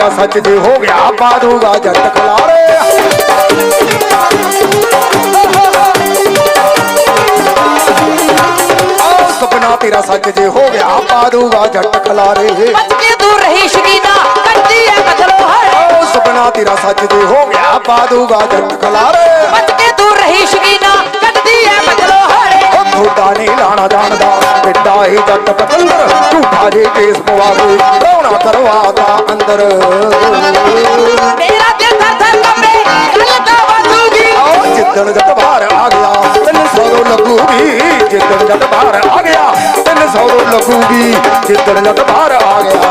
ਤੇਰਾ ਸੱਚ ਜੇ ਹੋ ਗਿਆ ਪਾ ਦੂਗਾ ਜੱਟ ਖਲਾਰੇ। ਸਪਨਾ ਤੇਰਾ ਸੱਚ ਜੇ ਹੋ ਗਿਆ ਪਾ ਦੂਗਾ ਜੱਟ ਖਲਾਰੇ। ਬਚ ਕੇ ਤੂੰ ਰਹੀ ਸ਼ਕੀਨਾ ਕਰਦੀ ਐ ਕਤਲ ਹਾਏ ਸਪਨਾ ਤੇਰਾ ਸੱਚ ਜੇ ਹੋ ਗਿਆ ਪਾ ਦੂਗਾ ਜੱਟ ਖਲਾਰੇ। ਬਚ ਤੂੰ ਰਹੀ ਸ਼ਕੀਨਾ ਕਰਦੀ ਐ ਕਤਲ ਛੋਟਾ ਨਹੀਂ ਲਾਣਾ ਜਾਣਦਾ। ਕਿੱਡਾ ਹੀ ਜੱਟ ਪਤੰਦਰ ਝੂਠਾ ਜੇ ਕੇਸ ਪਵਾਵੇ। ਰੌਣਾ ਕਰਵਾਦਾ ਅੰਦਰ। ਮੇਰਾ ਦਿਲ ਥਰ ਥਰ ਗੱਲ ਤਾਂ ਵਧੂਗੀ। ਜਿੱਦਣ ਜੱਟ ਬਾਹਰ ਆ ਗਿਆ ਤੈਨੂੰ ਸੌਦੋਂ ਲੱਗੂਗੀ। ਜਿੱਦਣ ਜੱਟ ਬਾਹਰ ਆ ਗਿਆ ਤੈਨੂੰ ਸੌਦੋਂ ਲੱਗੂਗੀ। ਜਿੱਦਣ ਜੱਟ ਬਾਹਰ ਆ ਗਿਆ।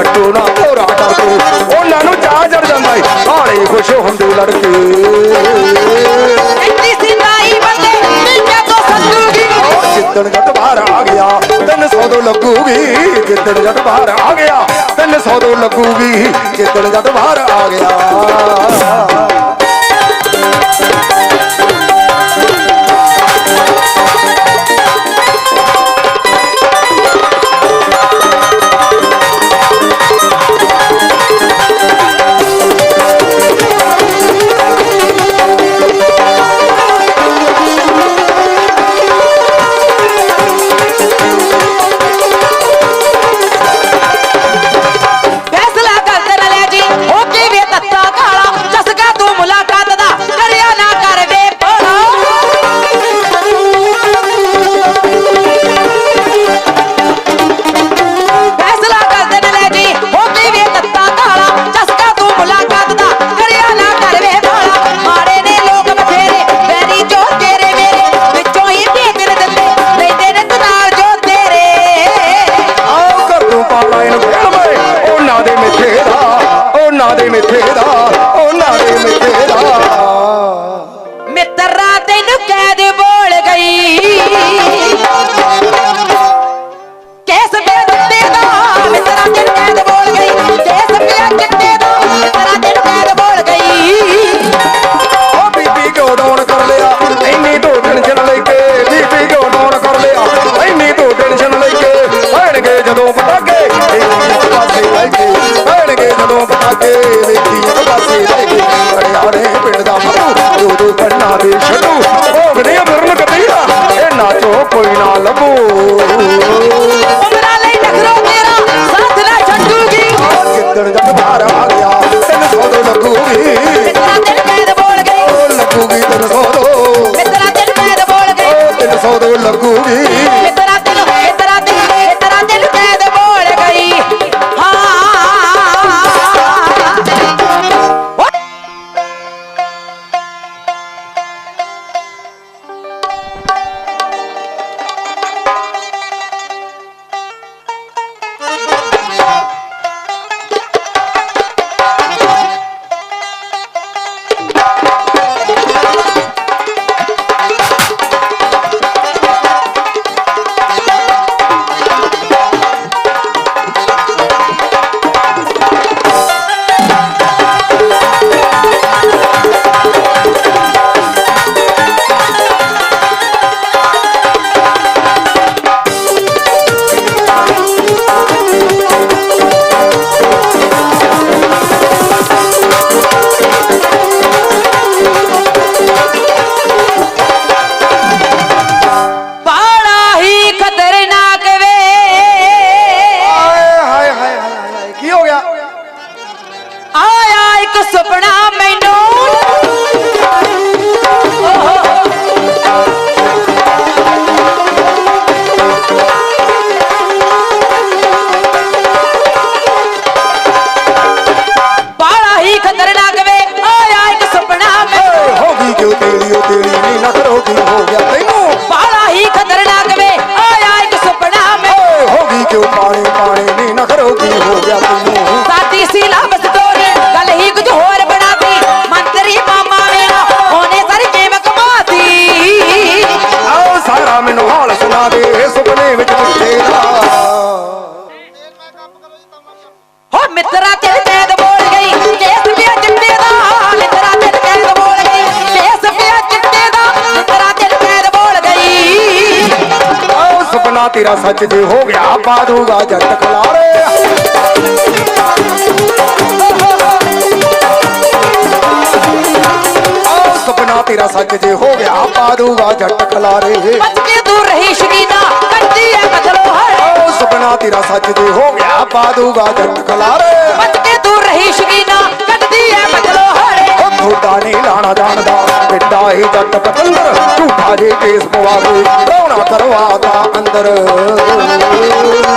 ਅੱਟੂ ਨਾ ਭੋਰਾ ਡਰਦੂ। ਉਹਨਾਂ ਨੂੰ ਚਾਹ ਚੜ ਜਾਂਦਾ ਏ ਹਾਲੇ ਖੁਸ਼ ਹੁੰਦੇ ਲੜਕੇ। ਜਿੱਦਣ ਜੱਟ ਬਾਹਰ ਆ ਗਿਆ ਤਿੰਨ ਸੌ ਤੋਂ ਲੱਗੂਗੀ। ਜਿੱਦਣ ਜੱਟ ਬਾਹਰ ਆ ਗਿਆ ਤਿੰਨ ਸੌ ਤੋਂ ਲੱਗੂਗੀ। ਜਿੱਦਣ ਜੱਟ ਬਾਹਰ ਆ ਗਿਆ। ਤੇਰਾ ਸੱਚ ਦੇ ਹੋ ਗਿਆ ਪਾ ਦੂਗਾ ਜੱਟ ਖਲਾਰੇ। ਆਹ ਸੁਪਨਾ ਤੇਰਾ ਸੱਚ ਜੇ ਹੋ ਗਿਆ ਪਾ ਦੂਗਾ ਜੱਟ ਖਲਾਰੇ। ਬਚ ਕੇ ਤੂੰ ਰਹੀ ਸ਼ਕੀਨਾ ਕੱਢਦੀ ਐ ਕਥਲੋ ਹਾਏ ਆਹ ਸੁਪਨਾ ਤੇਰਾ ਸੱਚ ਜੇ ਹੋ ਗਿਆ ਪਾ ਦੂਗਾ ਜੱਟ ਖਲਾਰੇ। ਬਚ ਕੇ ਤੂੰ ਰਹੀ ਸ਼ਕੀਨਾ ਕੱਢਦੀ ਐ ਕਥਲੋ ਹਾਏ ਉਹ ਥੋੜਾ ਨਹੀਂ ਲਾਣਾ ਜਾਣਦਾ ਬਿੱਟਾ ਹੀ ਜੱਟ ਪਤੰਦਰ ਝੂਠਾ ਜੇ ਕੇਸ ਪਵਾ ਦੇ ਕੌਣਾ ਕਰਵਾਤਾ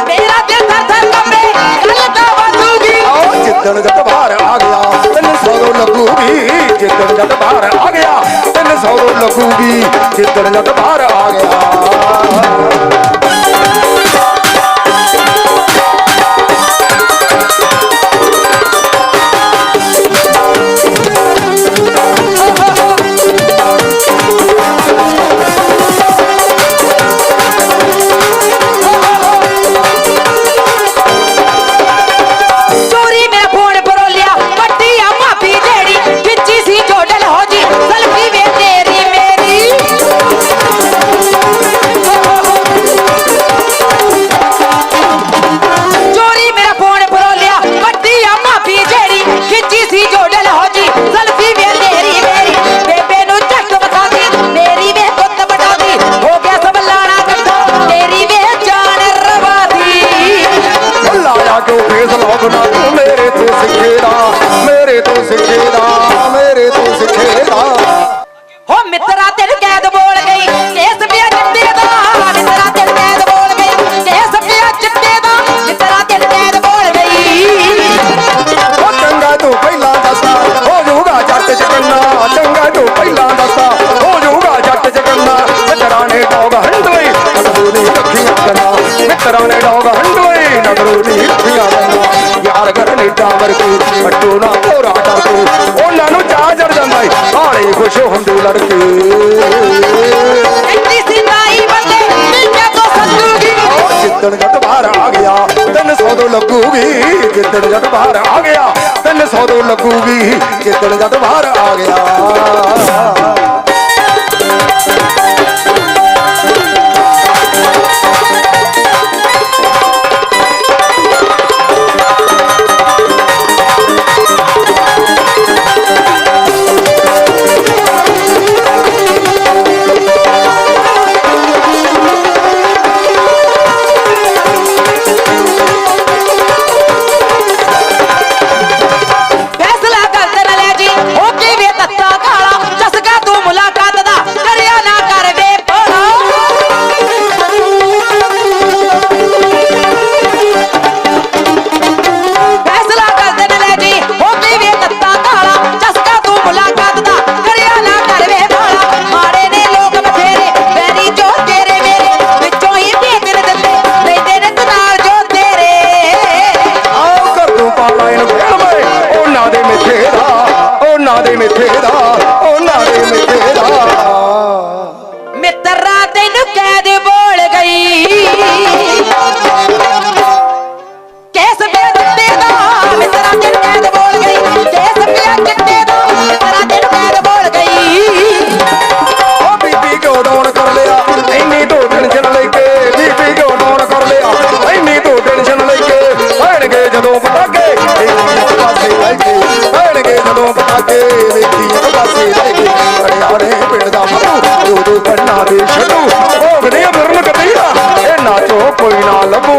ਮੇਰਾ ਦਿਲ ਧਰ ਧਰ ਕੰਬੇ ਗੱਲ ਤਾਂ ਵਧੂਗੀ। ਓ ਜਿੱਦਣ ਜੱਟ ਬਾਹਰ ਆ ਗਿਆ ਤੈਨੂੰ ਸੌਰੋ ਲੱਗੂਗੀ ਜਿੱਦਣ ਜੱਟ ਬਾਹਰ ਆ ਗਿਆ ਤੈਨੂੰ ਸੌਰੋ ਲੱਗੂਗੀ ਜਿੱਦਣ ਜੱਟ ਬਾਹਰ ਆ ਗਿਆ। கடவுளை டோக ஹண்டோய் நகரூர் நீர்த்தியாரம்மா யார் கரனை டாவருக்கு பட்டு நான் போராட்டாக்கு ஒன்னு ஜாஜர் தம்பாய் ஆளை குஷோ ஹண்டுலருக்கு ਜਿੱਦਣ ਜੱਟ ਬਾਹਰ ਆ ਗਿਆ ਤੈਨੂੰ ਸੌਦੋ ਲੱਗੂਗੀ ਜਿੱਦਣ ਜੱਟ ਬਾਹਰ ਆ ਗਿਆ ਤੈਨੂੰ ਸੌਦੋ ਲੱਗੂਗੀ ਜਿੱਦਣ ਜੱਟ ਬਾਹਰ ਆ ਗਿਆ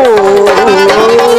đâu